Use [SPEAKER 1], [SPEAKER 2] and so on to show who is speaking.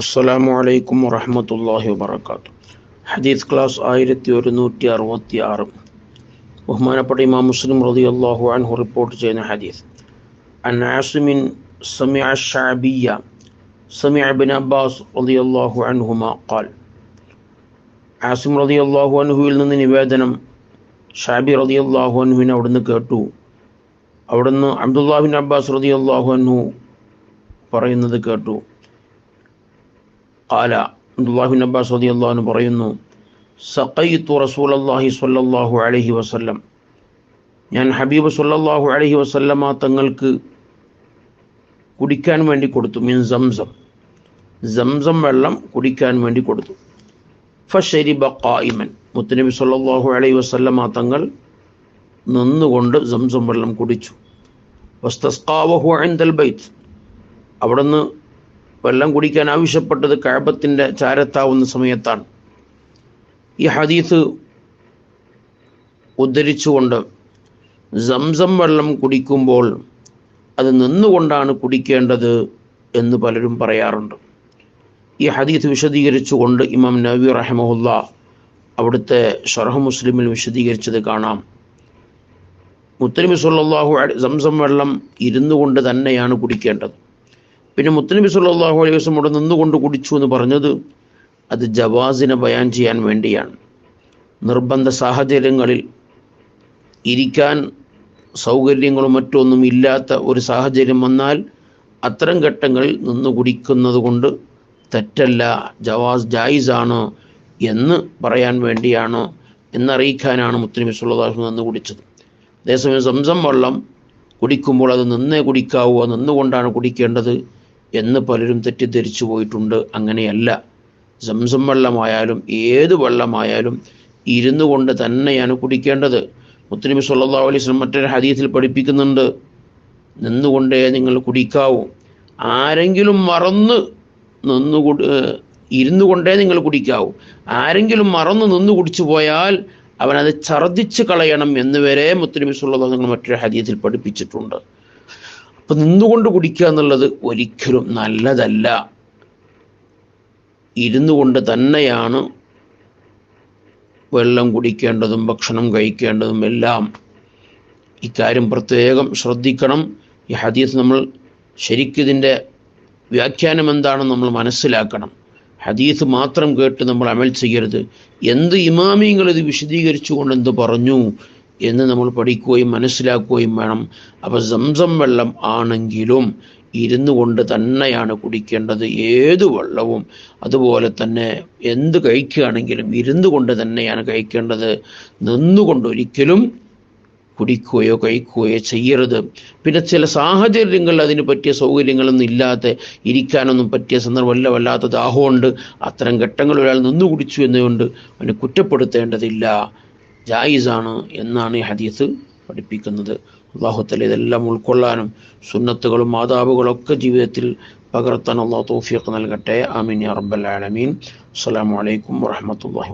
[SPEAKER 1] അസ്സലാമു അലൈക്കും വറഹ്മത്തുള്ളാഹി വബറകാത്തു ഹദീസ് ക്ലാസ് ആയിരത്തി ഒരുന്നൂറ്റി അറുപത്തി ആറ് ബഹുമാനപ്പെട്ട ഇമാം മുസ്ലിം റളിയല്ലാഹു അൻഹു റിപ്പോർട്ട് ചെയ്യുന്ന ഹദീസ്. അൻ ആസിമിൻ സമിഅ ഷഅബിയ സമിഅ ഇബ്നു അബ്ബാസ് റളിയല്ലാഹു അൻഹുമാ ഖാൽ. ആസിം റളിയല്ലാഹു അൻഹുവിൽ നിന്ന് നിവേദനം ഷാബി റളിയല്ലാഹു അൻഹുവിനെ അവിടുന്ന് കേട്ടു. അവിടുന്ന് അബ്ദുല്ലാഹിൻ അബ്ബാസ് റളിയല്ലാഹു അൻഹു പറയുന്നത് കേട്ടു. قال عبد الله بن عباس رضي الله عنه അള്ളാഹു سقيت رسول الله صلى الله عليه وسلم ഞാൻ ഹബീബ് സല്ലാഹു അലഹി വസല്ലമ തങ്ങൾക്ക് കുടിക്കാൻ വേണ്ടി കൊടുത്തു മീൻ സംസം. സംസം വെള്ളം കുടിക്കാൻ വേണ്ടി കൊടുത്തു. ഫഷരിബ കായിമൻ മുത്തനബി സല്ലാഹു അലൈഹി വസല്ലമ തങ്ങൾ നിന്നുകൊണ്ട് സംസം വെള്ളം കുടിച്ചു. വസ്തസ്കാവഹു അൻതൽ ബൈത്ത്. അവിടുന്ന് വെള്ളം കുടിക്കാൻ ആവശ്യപ്പെട്ടത് കഴബത്തിന്റെ ചാരത്താവുന്ന സമയത്താണ്. ഈ ഹദീസ് ഉദ്ധരിച്ചുകൊണ്ട് സംസം വെള്ളം കുടിക്കുമ്പോൾ അത് നിന്നുകൊണ്ടാണ് കുടിക്കേണ്ടത് എന്ന് പലരും പറയാറുണ്ട്. ഈ ഹദീസ് വിശദീകരിച്ചുകൊണ്ട് ഇമാം നബി റഹമുല്ല അവിടുത്തെ ഷറഹ് മുസ്ലിമിൽ വിശദീകരിച്ചത് കാണാം. മുത്തലിമി സല്ലാഹു സംസം വെള്ളം ഇരുന്നു കൊണ്ട് തന്നെയാണ് കുടിക്കേണ്ടത്. പിന്നെ മുത്തനബി സല്ലാഹു അലൈഹി വസ്ലം ഇവിടെ നിന്നുകൊണ്ട് കുടിച്ചു എന്ന് പറഞ്ഞത് അത് ജവാസിനെ ബയാൻ ചെയ്യാൻ വേണ്ടിയാണ്. നിർബന്ധ സാഹചര്യങ്ങളിൽ ഇരിക്കാൻ സൗകര്യങ്ങളും മറ്റൊന്നും ഇല്ലാത്ത ഒരു സാഹചര്യം വന്നാൽ അത്തരം ഘട്ടങ്ങളിൽ നിന്ന് കുടിക്കുന്നത് കൊണ്ട് തെറ്റല്ല ജവാസ് ജായിസാണ് എന്ന് പറയാൻ വേണ്ടിയാണ് എന്നറിയിക്കാനാണ് മുത്തനബി സുല്ലാഹു നിന്ന് കുടിച്ചത്. അതേസമയം സംസം വെള്ളം കുടിക്കുമ്പോൾ അത് നിന്നേ കുടിക്കാവൂ നിന്നുകൊണ്ടാണ് കുടിക്കേണ്ടത്. എന്ന് പലരും തെറ്റിദ്ധരിച്ചു പോയിട്ടുണ്ട്. അങ്ങനെയല്ല. സംസം വെള്ളമായാലും ഏത് വെള്ളമായാലും ഇരുന്നു കൊണ്ട് തന്നെയാണ് കുടിക്കേണ്ടത്. മുത്തനബി സല്ലാ അലൈസ് മറ്റൊരു ഹദീസിൽ പഠിപ്പിക്കുന്നുണ്ട്. നിന്നുകൊണ്ടേ നിങ്ങൾ കുടിക്കാവൂ. ആരെങ്കിലും മറന്ന് നിന്ന് ഇരുന്നു കൊണ്ടേ നിങ്ങൾ കുടിക്കാവൂ. ആരെങ്കിലും മറന്ന് നിന്ന് കുടിച്ചു പോയാൽ അവനത് ഛർദ്ദിച്ച് കളയണം എന്ന് വരെ നിങ്ങൾ മറ്റൊരു ഹദീസിൽ പഠിപ്പിച്ചിട്ടുണ്ട്. അപ്പം നിന്നുകൊണ്ട് കുടിക്കുക എന്നുള്ളത് ഒരിക്കലും നല്ലതല്ല. ഇരുന്നു കൊണ്ട് തന്നെയാണ് വെള്ളം കുടിക്കേണ്ടതും ഭക്ഷണം കഴിക്കേണ്ടതും എല്ലാം. ഇക്കാര്യം പ്രത്യേകം ശ്രദ്ധിക്കണം. ഈ ഹദീസ് നമ്മൾ ശരിക്കിതിന്റെ വ്യാഖ്യാനം എന്താണെന്ന് നമ്മൾ മനസ്സിലാക്കണം. ഹദീസ് മാത്രം കേട്ട് നമ്മൾ അമൽ ചെയ്യരുത്. എന്ത് ഇമാമിയങ്ങൾ ഇത് വിശദീകരിച്ചുകൊണ്ട് എന്ത് പറഞ്ഞു? എന്ന് നമ്മൾ പഠിക്കുകയും മനസ്സിലാക്കുകയും വേണം. അപ്പോൾ സംസം വെള്ളം ആണെങ്കിലും ഇരുന്നു കൊണ്ട് തന്നെയാണ് കുടിക്കേണ്ടത് ഏത് വെള്ളവും. അതുപോലെ തന്നെ എന്ത് കഴിക്കുകയാണെങ്കിലും ഇരുന്നു കൊണ്ട് തന്നെയാണ് കഴിക്കേണ്ടത്. നിന്നുകൊണ്ട് ഒരിക്കലും കുടിക്കുകയോ കഴിക്കുകയോ ചെയ്യരുത്. പിന്നെ ചില സാഹചര്യങ്ങളിൽ അതിന് പറ്റിയ സൗകര്യങ്ങളൊന്നും ഇല്ലാത്ത ഇരിക്കാനൊന്നും പറ്റിയ സന്ദർഭമല്ല. വല്ലാത്ത ദാഹമുണ്ട്. അത്തരം ഘട്ടങ്ങളിൽ ഒരാൾ നിന്നു കുടിച്ചു എന്നുകൊണ്ട് അവനെ കുറ്റപ്പെടുത്തേണ്ടതില്ല. ജായിസാണ് എന്നാണ് ഈ ഹദീസ് പഠിപ്പിക്കുന്നത്. അള്ളാഹുത്തല ഇതെല്ലാം ഉൾക്കൊള്ളാനും സുന്നത്തുകളും ആദാബുകളൊക്കെ ജീവിതത്തിൽ പകർത്താൻ അള്ളാഹു തോഫിയൊക്കെ നൽകട്ടെ. ആമീൻ അറബൽ ആലമീൻ. അസ്സലാമു അലൈക്കും വറഹമത്തല്ലാഹി